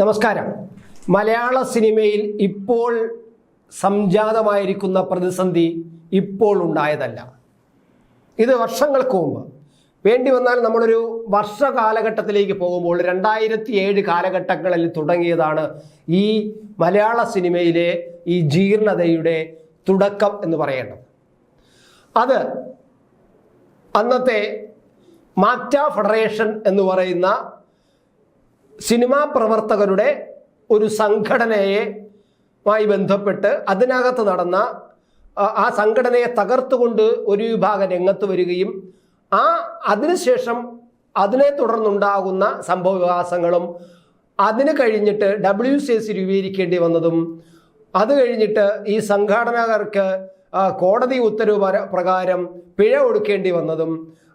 നമസ്കാരം. മലയാള സിനിമയിൽ ഇപ്പോൾ സംജാതമായിരിക്കുന്ന പ്രതിസന്ധി ഇപ്പോൾ ഉണ്ടായതല്ല. ഇത് വർഷങ്ങൾക്ക് മുമ്പ്. വേണ്ടി വന്നാൽ നമ്മളൊരു വർഷ കാലഘട്ടത്തിലേക്ക് പോകുമ്പോൾ രണ്ടായിരത്തി ഏഴ് കാലഘട്ടങ്ങളിൽ തുടങ്ങിയതാണ് ഈ മലയാള സിനിമയിലെ ഈ ജീർണതയുടെ തുടക്കം എന്ന് പറയേണ്ടത്. അത് അന്നത്തെ മാറ്റ ഫെഡറേഷൻ എന്ന് പറയുന്ന സിനിമാ പ്രവർത്തകരുടെ ഒരു സംഘടനയെ മായി ബന്ധപ്പെട്ട് അതിനകത്ത് നടന്ന ആ- സംഘടനയെ തകർത്തുകൊണ്ട് ഒരു വിഭാഗം രംഗത്ത് വരികയും ആ അതിനുശേഷം അതിനെ തുടർന്നുണ്ടാകുന്ന സംഭവ വികാസങ്ങളും അതിന് കഴിഞ്ഞിട്ട് ഡബ്ല്യു സി എസ് രൂപീകരിക്കേണ്ടി വന്നതും അത് കഴിഞ്ഞിട്ട് ഈ സംഘാടകർക്ക് ആ, കോടതി ഉത്തരവ് പ്രകാരം പിഴ കൊടുക്കേണ്ടി വന്നതും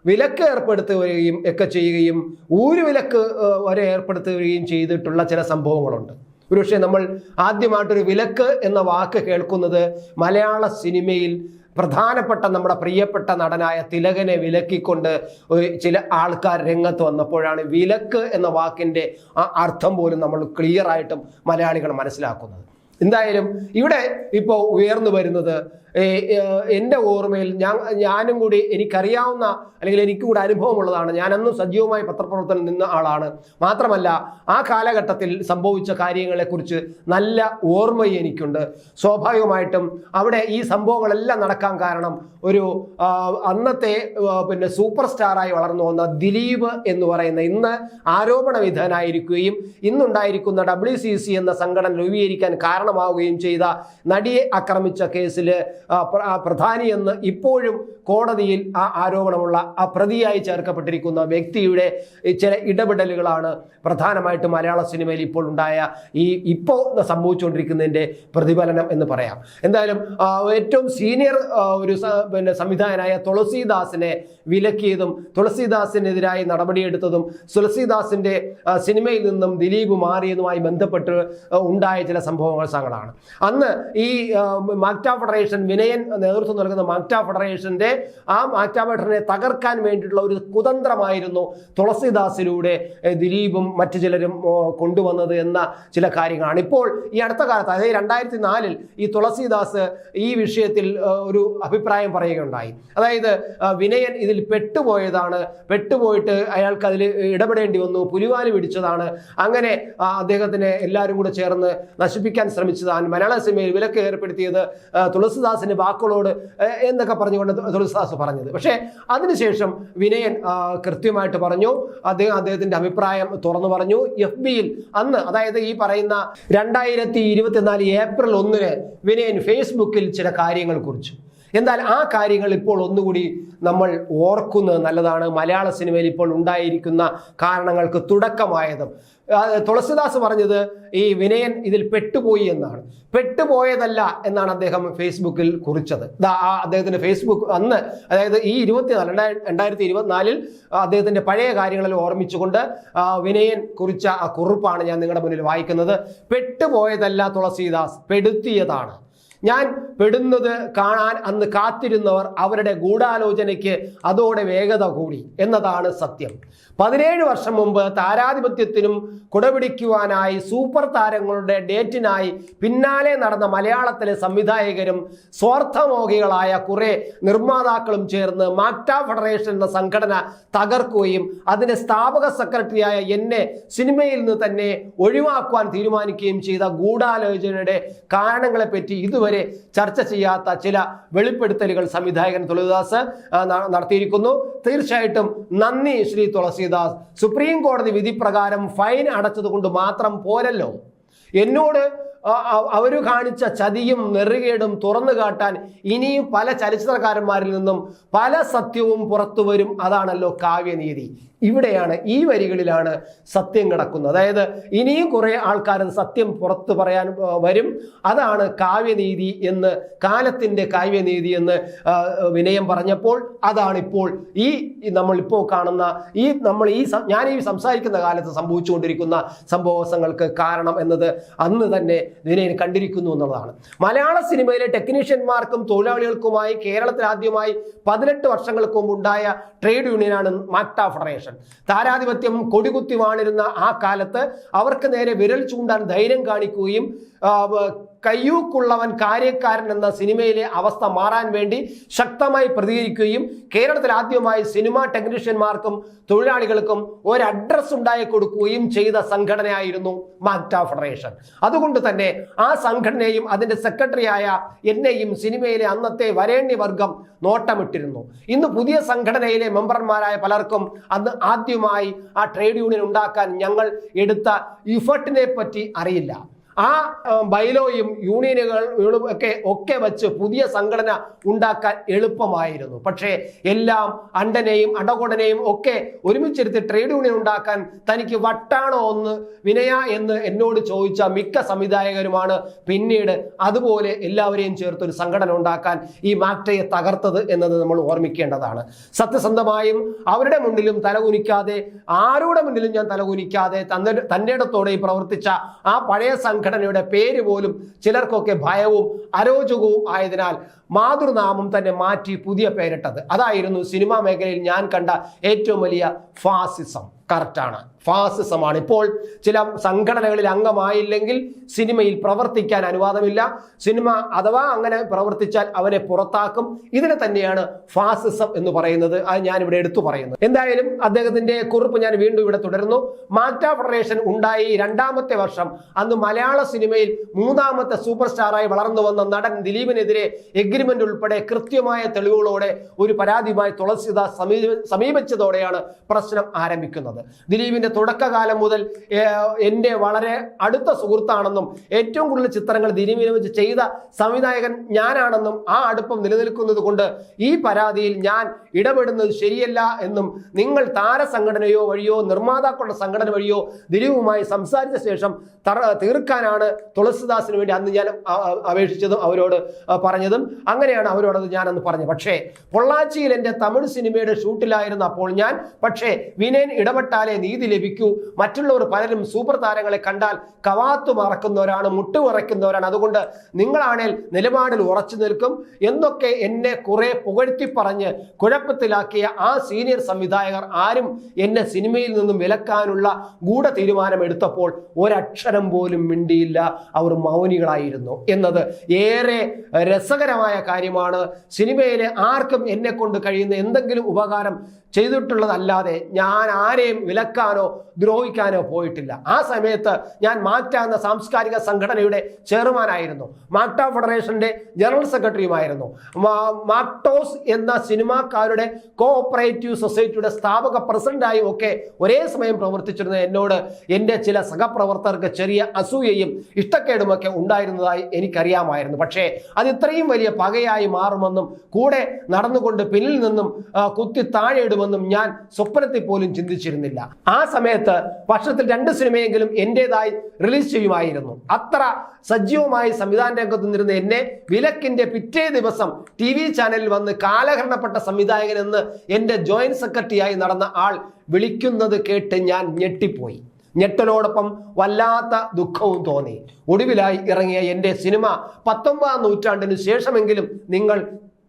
വിലക്ക് ഏർപ്പെടുത്തുകയും ഒക്കെ ചെയ്യുകയും ഊരുവിലക്ക് വരെ ഏർപ്പെടുത്തുകയും ചെയ്തിട്ടുള്ള ചില സംഭവങ്ങളുണ്ട്. ഒരുപക്ഷെ നമ്മൾ ആദ്യമായിട്ടൊരു വിലക്ക് എന്ന വാക്ക് കേൾക്കുന്നത് മലയാള സിനിമയിൽ പ്രധാനപ്പെട്ട നമ്മുടെ പ്രിയപ്പെട്ട നടനായ തിലകനെ വിലക്കിക്കൊണ്ട് ചില ആൾക്കാർ രംഗത്ത് വന്നപ്പോഴാണ് വിലക്ക് എന്ന വാക്കിന്റെ ആ അർത്ഥം പോലും നമ്മൾ ക്ലിയറായിട്ടും മലയാളികൾ മനസ്സിലാക്കുന്നത്. എന്തായാലും ഇവിടെ ഇപ്പോൾ ഉയർന്നു വരുന്നത് എന്റെ ഓർമ്മയിൽ ഞാൻ ഞാനും കൂടി എനിക്കറിയാവുന്ന അല്ലെങ്കിൽ എനിക്ക് കൂടി അനുഭവമുള്ളതാണ്. ഞാൻ അന്നും സജീവമായി പത്രപ്രവർത്തനം നിന്ന ആളാണ്. മാത്രമല്ല ആ കാലഘട്ടത്തിൽ സംഭവിച്ച കാര്യങ്ങളെക്കുറിച്ച് നല്ല ഓർമ്മയും എനിക്കുണ്ട്. സ്വാഭാവികമായിട്ടും അവിടെ ഈ സംഭവങ്ങളെല്ലാം നടക്കാൻ കാരണം ഒരു അന്നത്തെ പിന്നെ സൂപ്പർ സ്റ്റാറായി വളർന്നു വന്ന ദിലീപ് എന്ന് പറയുന്ന ഇന്ന് ആരോപണ വിധേയനായിരിക്കുകയും ഇന്നുണ്ടായിരിക്കുന്ന ഡബ്ല്യു സി സി എന്ന സംഘടന രൂപീകരിക്കാൻ കാരണമാവുകയും ചെയ്ത നടിയെ ആക്രമിച്ച കേസിൽ പ്രധാനി എന്ന് ഇപ്പോഴും കോടതിയിൽ ആ ആരോപണമുള്ള ആ പ്രതിയായി ചേർക്കപ്പെട്ടിരിക്കുന്ന വ്യക്തിയുടെ ചില ഇടപെടലുകളാണ് പ്രധാനമായിട്ട് മലയാള സിനിമയിൽ ഇപ്പോൾ ഉണ്ടായ ഈ ഇപ്പോൾ സംഭവിച്ചുകൊണ്ടിരിക്കുന്നതിന്റെ പ്രതിഫലനം എന്ന് പറയാം. എന്തായാലും ഏറ്റവും സീനിയർ ഒരു പിന്നെ സംവിധായകനായ തുളസീദാസിനെ വിലക്കിയതും തുളസീദാസിനെതിരായി നടപടിയെടുത്തതും തുളസീദാസിന്റെ സിനിമയിൽ നിന്നും ദിലീപ് മാറിയതുമായി ബന്ധപ്പെട്ട് ഉണ്ടായ ചില സംഭവങ്ങൾ സംഘങ്ങളാണ് അന്ന് ഈ മാക്റ്റ ഫെഡറേഷൻ വിനയൻ നേതൃത്വം നൽകുന്ന മാക്ട ഫെഡറേഷന്റെ ആ മാക്ട ഫെഡറേഷനെ തകർക്കാൻ വേണ്ടിയിട്ടുള്ള ഒരു കുതന്ത്രമായിരുന്നു തുളസിദാസിലൂടെ ദിലീപും മറ്റു ചിലരും കൊണ്ടുവന്നത് എന്ന ചില കാര്യങ്ങളാണ്. ഇപ്പോൾ ഈ അടുത്ത കാലത്ത് അതായത് രണ്ടായിരത്തി നാലിൽ ഈ തുളസിദാസ് ഈ വിഷയത്തിൽ ഒരു അഭിപ്രായം പറയുകയുണ്ടായി. അതായത് വിനയൻ ഇതിൽ പെട്ടുപോയതാണ് പെട്ടുപോയിട്ട് അയാൾക്ക് അതിൽ ഇടപെടേണ്ടി വന്നു പുലിവാൽ പിടിച്ചതാണ്. അങ്ങനെ അദ്ദേഹത്തിനെ എല്ലാവരും കൂടെ ചേർന്ന് നശിപ്പിക്കാൻ ശ്രമിച്ചതാണ് മലയാള സിനിമയിൽ വിലക്ക് ഏർപ്പെടുത്തിയത് തുളസിദാസിന്റെ വാക്കുകളോട് എന്നൊക്കെ പറഞ്ഞുകൊണ്ട് തുളസിദാസ് പറഞ്ഞത്. പക്ഷേ അതിനുശേഷം വിനയൻ കൃത്യമായിട്ട് പറഞ്ഞു. അദ്ദേഹം അദ്ദേഹത്തിന്റെ അഭിപ്രായം തുറന്നു പറഞ്ഞു. എഫ് ബിയിൽ അന്ന് അതായത് ഈ പറയുന്ന രണ്ടായിരത്തി ഇരുപത്തിനാല് ഏപ്രിൽ ഒന്നിന് വിനയൻ ഫേസ്ബുക്കിൽ ചില കാര്യങ്ങൾ കുറിച്ചു. എന്നാൽ ആ കാര്യങ്ങൾ ഇപ്പോൾ ഒന്നുകൂടി നമ്മൾ ഓർക്കുന്നത് നല്ലതാണ്. മലയാള സിനിമയിൽ ഇപ്പോൾ ഉണ്ടായിരിക്കുന്ന കാരണങ്ങൾക്ക് തുടക്കമായതും. തുളസിദാസ് പറഞ്ഞത് ഈ വിനയൻ ഇതിൽ പെട്ടുപോയി എന്നാണ്. പെട്ടുപോയതല്ല എന്നാണ് അദ്ദേഹം ഫേസ്ബുക്കിൽ കുറിച്ചത്. അദ്ദേഹത്തിന്റെ ഫേസ്ബുക്ക് അന്ന് അതായത് ഈ ഇരുപത്തിനാല് രണ്ടായിരത്തി രണ്ടായിരത്തി ഇരുപത്തിനാലിൽ അദ്ദേഹത്തിന്റെ പഴയ കാര്യങ്ങളിൽ ഓർമ്മിച്ചുകൊണ്ട് വിനയൻ കുറിച്ച ആ കുറിപ്പാണ് ഞാൻ നിങ്ങളുടെ മുന്നിൽ വായിക്കുന്നത്. പെട്ടുപോയതല്ല തുളസിദാസ് പെടുത്തിയതാണ്. ഞാൻ പെടുന്നത് കാണാൻ അന്ന് കാത്തിരുന്നവർ അവരുടെ ഗൂഢാലോചനയ്ക്ക് അതോടെ വേഗത കൂടി എന്നതാണ് സത്യം. പതിനേഴ് വർഷം മുമ്പ് താരാധിപത്യത്തിനും കുടപിടിക്കുവാനായി സൂപ്പർ താരങ്ങളുടെ ഡേറ്റിനായി പിന്നാലെ നടന്ന മലയാളത്തിലെ സംവിധായകരും സ്വാർത്ഥമോഹികളായ കുറെ നിർമ്മാതാക്കളും ചേർന്ന് മാക്ട ഫെഡറേഷൻ എന്ന സംഘടന തകർക്കുകയും അതിന്റെ സ്ഥാപക സെക്രട്ടറിയായ എന്നെ സിനിമയിൽ നിന്ന് തന്നെ ഒഴിവാക്കുവാൻ തീരുമാനിക്കുകയും ചെയ്ത ഗൂഢാലോചനയുടെ കാരണങ്ങളെപ്പറ്റി ഇതുവരെ ചർച്ച ചെയ്യാത്ത ചില വെളിപ്പെടുത്തലുകൾ സംവിധായകൻ തുളസിദാസ് നടത്തിയിരിക്കുന്നു. തീർച്ചയായിട്ടും നന്ദി ശ്രീ തുളസിദാസ്. സുപ്രീം കോടതി വിധി പ്രകാരം ഫൈൻ അടച്ചതുകൊണ്ട് മാത്രം പോരല്ലോ. എന്നോട് അവർ കാണിച്ച ചതിയും നെറുകേടും തുറന്നു കാട്ടാൻ ഇനിയും പല ചലച്ചിത്രകാരന്മാരിൽ നിന്നും പല സത്യവും പുറത്തു വരും. അതാണല്ലോ കാവ്യനീതി. ഇവിടെയാണ് ഈ വരികളിലാണ് സത്യം കിടക്കുന്നത്. അതായത് ഇനിയും കുറേ ആൾക്കാർ സത്യം പുറത്ത് പറയാൻ വരും. അതാണ് കാവ്യനീതി എന്ന് കാലത്തിന്റെ കാവ്യനീതി എന്ന് വിനയം പറഞ്ഞപ്പോൾ അതാണിപ്പോൾ ഈ ഈ നമ്മളിപ്പോൾ കാണുന്ന ഈ നമ്മൾ ഈ ഞാൻ ഈ സംസാരിക്കുന്ന കാലത്ത് സംഭവിച്ചുകൊണ്ടിരിക്കുന്ന സംഭവങ്ങൾക്ക് കാരണം എന്നത് അന്ന് തന്നെ വിനയൻ കണ്ടിരിക്കുന്നു എന്നുള്ളതാണ്. മലയാള സിനിമയിലെ ടെക്നീഷ്യന്മാർക്കും തൊഴിലാളികൾക്കുമായി കേരളത്തിൽ ആദ്യമായി പതിനെട്ട് വർഷങ്ങൾക്ക് മുമ്പ് ഉണ്ടായ ട്രേഡ് യൂണിയനാണ് മാക്ട ഫെഡറേഷൻ. താരാധിപത്യം കൊടികുത്തി വാണിരുന്ന ആ കാലത്ത് അവർക്ക് നേരെ വിരൽ ചൂണ്ടാൻ ധൈര്യം കാണിക്കുകയും കയ്യൂക്കുള്ളവൻ കാര്യക്കാരൻ എന്ന സിനിമയിലെ അവസ്ഥ മാറാൻ വേണ്ടി ശക്തമായി പ്രതികരിക്കുകയും കേരളത്തിൽ ആദ്യമായി സിനിമാ ടെക്നീഷ്യന്മാർക്കും തൊഴിലാളികൾക്കും ഒരു അഡ്രസ് ഉണ്ടായി കൊടുക്കുകയും ചെയ്ത സംഘടനയായിരുന്നു മാക്ട ഫെഡറേഷൻ. അതുകൊണ്ട് തന്നെ ആ സംഘടനയും അതിന്റെ സെക്രട്ടറിയായ എന്നെയും സിനിമയിലെ അന്നത്തെ വരേണ്യ വർഗം നോട്ടമിട്ടിരുന്നു. ഇന്ന് പുതിയ സംഘടനയിലെ മെമ്പർമാരായ പലർക്കും അന്ന് ആദ്യമായി ആ ട്രേഡ് യൂണിയൻ ഉണ്ടാക്കാൻ ഞങ്ങൾ എടുത്ത ഇഫർട്ടിനെ പറ്റി അറിയില്ല. ആ ബൈലോയും യൂണിയനുകളും ഒക്കെ ഒക്കെ വച്ച് പുതിയ സംഘടന ഉണ്ടാക്കാൻ എളുപ്പമായിരുന്നു. പക്ഷേ എല്ലാം അണ്ടനെയും അടകൊടനെയും ഒക്കെ ഒരുമിച്ചെടുത്ത് ട്രേഡ് യൂണിയൻ ഉണ്ടാക്കാൻ തനിക്ക് വട്ടാണോ ഒന്ന് വിനയ എന്ന് എന്നോട് ചോദിച്ച മിക്ക സംവിധായകരുമാണ് പിന്നീട് അതുപോലെ എല്ലാവരെയും ചേർത്ത് ഒരു സംഘടന ഉണ്ടാക്കാൻ ഈ മാക്ടയെ തകർത്തത് എന്നത് നമ്മൾ ഓർമ്മിക്കേണ്ടതാണ്. സത്യസന്ധമായും അവരുടെ മുന്നിലും തലകുനിക്കാതെ ആരുടെ മുന്നിലും ഞാൻ തലകുനിക്കാതെ തന്റെ തന്റെ ഇടത്തോടെ പ്രവർത്തിച്ച ആ പഴയ സംഘടനയുടെ പേര് പോലും ചിലർക്കൊക്കെ ഭയവും അരോചകവും ആയതിനാൽ മാതൃനാമം തന്നെ മാറ്റി പുതിയ പേരിട്ടത്. അതായിരുന്നു സിനിമാ മേഖലയിൽ ഞാൻ കണ്ട ഏറ്റവും വലിയ ഫാസിസം. കറക്റ്റാണ്. ഫാസിസമാണ്. ഇപ്പോൾ ചില സംഘടനകളിൽ അംഗമായില്ലെങ്കിൽ സിനിമയിൽ പ്രവർത്തിക്കാൻ അനുവാദമില്ല. സിനിമ അഥവാ അങ്ങനെ പ്രവർത്തിച്ചാൽ അവരെ പുറത്താക്കും. ഇതിനെ തന്നെയാണ് ഫാസിസം എന്ന് പറയുന്നത്. അത് ഞാൻ ഇവിടെ എടുത്തു പറയുന്നു എന്തായാലും അദ്ദേഹത്തിന്റെ കുറിപ്പ് ഞാൻ വീണ്ടും ഇവിടെ തുടരുന്നു. മാറ്റ ഫെഡറേഷൻ ഉണ്ടായി രണ്ടാമത്തെ വർഷം. അന്ന് മലയാള സിനിമയിൽ മൂന്നാമത്തെ സൂപ്പർ സ്റ്റാറായി വളർന്നു വന്ന നടൻ ദിലീപിനെതിരെ എഗ്രിമെന്റ് ഉൾപ്പെടെ കൃത്യമായ തെളിവുകളോടെ ഒരു പരാതിയുമായി തുളസിദാസ് സമീപ സമീപിച്ചതോടെയാണ് പ്രശ്നം ആരംഭിക്കുന്നത്. ദിലീപിന്റെ തുടക്കകാലം മുതൽ എന്റെ വളരെ അടുത്ത സുഹൃത്താണെന്നും ഏറ്റവും കൂടുതൽ ചിത്രങ്ങൾ ദിലീപിനെ വെച്ച് ചെയ്ത സംവിധായകൻ ഞാനാണെന്നും ആ അടുപ്പം നിലനിൽക്കുന്നത് കൊണ്ട് ഈ പരാതിയിൽ ഞാൻ ഇടപെടുന്നത് ശരിയല്ല എന്നും നിങ്ങൾ താരസംഘടനയോ വഴിയോ നിർമ്മാതാക്കളുടെ സംഘടന വഴിയോ ദിലീപുമായി സംസാരിച്ച ശേഷം തീർക്കാനാണ് തുളസിദാസിന് വേണ്ടി അന്ന് ഞാൻ അപേക്ഷിച്ചതും അവരോട് പറഞ്ഞതും. അങ്ങനെയാണ് അവരോടത് ഞാനന്ന് പറഞ്ഞത്. പക്ഷേ പൊള്ളാച്ചിയിൽ എന്റെ തമിഴ് സിനിമയുടെ ഷൂട്ടിലായിരുന്നു അപ്പോൾ ഞാൻ പക്ഷേ വിനയൻ ഇടപെട്ടാലേ നീതി ലഭിക്കൂ. മറ്റുള്ളവർ പലരും സൂപ്പർ താരങ്ങളെ കണ്ടാൽ കവാത്തു മറക്കുന്നവരാണ് മുട്ടുമറയ്ക്കുന്നവരാണ്. അതുകൊണ്ട് നിങ്ങളാണേൽ നിലപാടിൽ ഉറച്ചു നിൽക്കും. എന്നൊക്കെ എന്നെ കുറെ പുകഴ്ത്തി പറഞ്ഞ് കുഴപ്പത്തിലാക്കിയ ആ സീനിയർ സംവിധായകർ ആരും എന്നെ സിനിമയിൽ നിന്നും വിലക്കാനുള്ള ഗൂഢ തീരുമാനം എടുത്തപ്പോൾ ഒരക്ഷരം പോലും മിണ്ടിയില്ല. അവർ മൗനികളായിരുന്നു എന്നത് ഏറെ രസകരമായ കാര്യമാണ്. സിനിമയിലെ ആർക്കും എന്നെ കൊണ്ട് കഴിയുന്ന എന്തെങ്കിലും ഉപകാരം ചെയ്തിട്ടുള്ളതല്ലാതെ ഞാൻ ആരെയും വിലക്കാനോ ദ്രോഹിക്കാനോ പോയിട്ടില്ല. ആ സമയത്ത് ഞാൻ മാറ്റ എന്ന സാംസ്കാരിക സംഘടനയുടെ ചെയർമാനായിരുന്നു. മാക്ട ഫെഡറേഷന്റെ ജനറൽ സെക്രട്ടറിയുമായിരുന്നു. മാക്ടോസ് എന്ന സിനിമാക്കാരുടെ കോഓപ്പറേറ്റീവ് സൊസൈറ്റിയുടെ സ്ഥാപക പ്രസിഡന്റായും ഒക്കെ ഒരേ സമയം പ്രവർത്തിച്ചിരുന്ന എന്നോട് എന്റെ ചില സഹപ്രവർത്തകർക്ക് ചെറിയ അസൂയയും ഇഷ്ടക്കേടുമൊക്കെ ഉണ്ടായിരുന്നതായി എനിക്കറിയാമായിരുന്നു. പക്ഷേ അത് ഇത്രയും വലിയ പകയായി മാറുമെന്നും കൂടെ നടന്നുകൊണ്ട് പിന്നിൽ നിന്നും കുത്തി താഴെ ഇടുമെന്നും ഞാൻ സ്വപ്നത്തിൽ പോലും ചിന്തിച്ചിരുന്നില്ല ആ സമയത്ത് വർഷത്തിൽ രണ്ട് സിനിമയെങ്കിലും എന്റെതായി റിലീസ് ചെയ്യുമായിരുന്നു. അത്ര സജീവമായി സംവിധാന രംഗത്ത് നിന്നിരുന്ന എന്നെ വിലക്കിന്റെ പിറ്റേ ദിവസം ടി വി ചാനലിൽ വന്ന് കാലഹരണപ്പെട്ട സംവിധായകൻ എന്ന് എന്റെ ജോയിന്റ് സെക്രട്ടറിയായി നടന്ന ആൾ വിളിക്കുന്നത് കേട്ട് ഞാൻ ഞെട്ടിപ്പോയി. ഞെട്ടലോടൊപ്പം വല്ലാത്ത ദുഃഖവും തോന്നി. ഒടുവിലായി ഇറങ്ങിയ എന്റെ സിനിമ പത്തൊമ്പതാം നൂറ്റാണ്ടിന് ശേഷമെങ്കിലും നിങ്ങൾ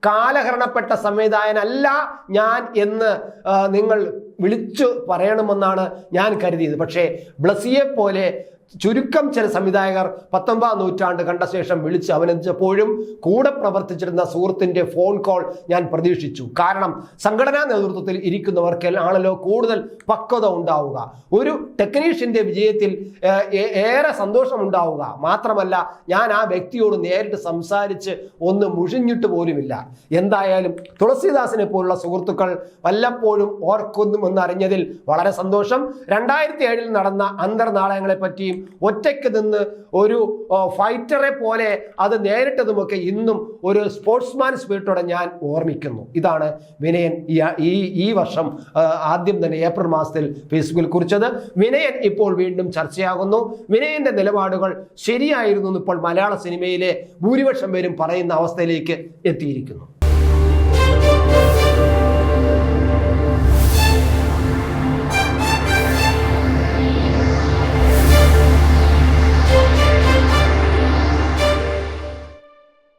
കാലഹരണപ്പെട്ട സംവിധായകനല്ല ഞാൻ എന്ന് നിങ്ങൾ വിളിച്ചു പറയണമെന്നാണ് ഞാൻ കരുതിയത്. പക്ഷേ ബ്ലസിയെ പോലെ ചുരുക്കം ചില സംവിധായകർ പത്തൊമ്പതാം നൂറ്റാണ്ട് കണ്ട ശേഷം വിളിച്ച് അഭിനന്ദിച്ചപ്പോഴും കൂടെ പ്രവർത്തിച്ചിരുന്ന സുഹൃത്തിന്റെ ഫോൺ കോൾ ഞാൻ പ്രതീക്ഷിച്ചു. കാരണം സംഘടനാ നേതൃത്വത്തിൽ ഇരിക്കുന്നവർക്ക് ആണല്ലോ കൂടുതൽ പക്വത ഉണ്ടാവുക. ഒരു ടെക്നീഷ്യന്റെ വിജയത്തിൽ ഏറെ സന്തോഷമുണ്ടാവുക മാത്രമല്ല ഞാൻ ആ വ്യക്തിയോട് നേരിട്ട് സംസാരിച്ച് ഒന്ന് മുഷിഞ്ഞിട്ട് പോലുമില്ല. എന്തായാലും തുളസീദാസിനെ പോലുള്ള സുഹൃത്തുക്കൾ വല്ലപ്പോഴും ഓർക്കുന്നുമെന്ന് അറിഞ്ഞതിൽ വളരെ സന്തോഷം. രണ്ടായിരത്തി ഏഴിൽ നടന്ന അന്തർനാടകങ്ങളെ പറ്റിയും ഒറ്റയ്ക്ക് നിന്ന് ഒരു ഫൈറ്ററെ പോലെ അത് നേരിട്ടതുമൊക്കെ ഇന്നും ഒരു സ്പോർട്സ്മാൻ സ്പിരിറ്റോടെ ഞാൻ ഓർമ്മിക്കുന്നു. ഇതാണ് വിനയൻ ഈ ഈ വർഷം ആദ്യം തന്നെ ഏപ്രിൽ മാസത്തിൽ ഫേസ്ബുക്കിൽ കുറിച്ചത്. വിനയൻ ഇപ്പോൾ വീണ്ടും ചർച്ചയാകുന്നു. വിനയന്റെ നിലപാടുകൾ ശരിയായിരുന്നു ഇപ്പോൾ മലയാള സിനിമയിലെ ഭൂരിപക്ഷം പേരും പറയുന്ന അവസ്ഥയിലേക്ക് എത്തിയിരിക്കുന്നു.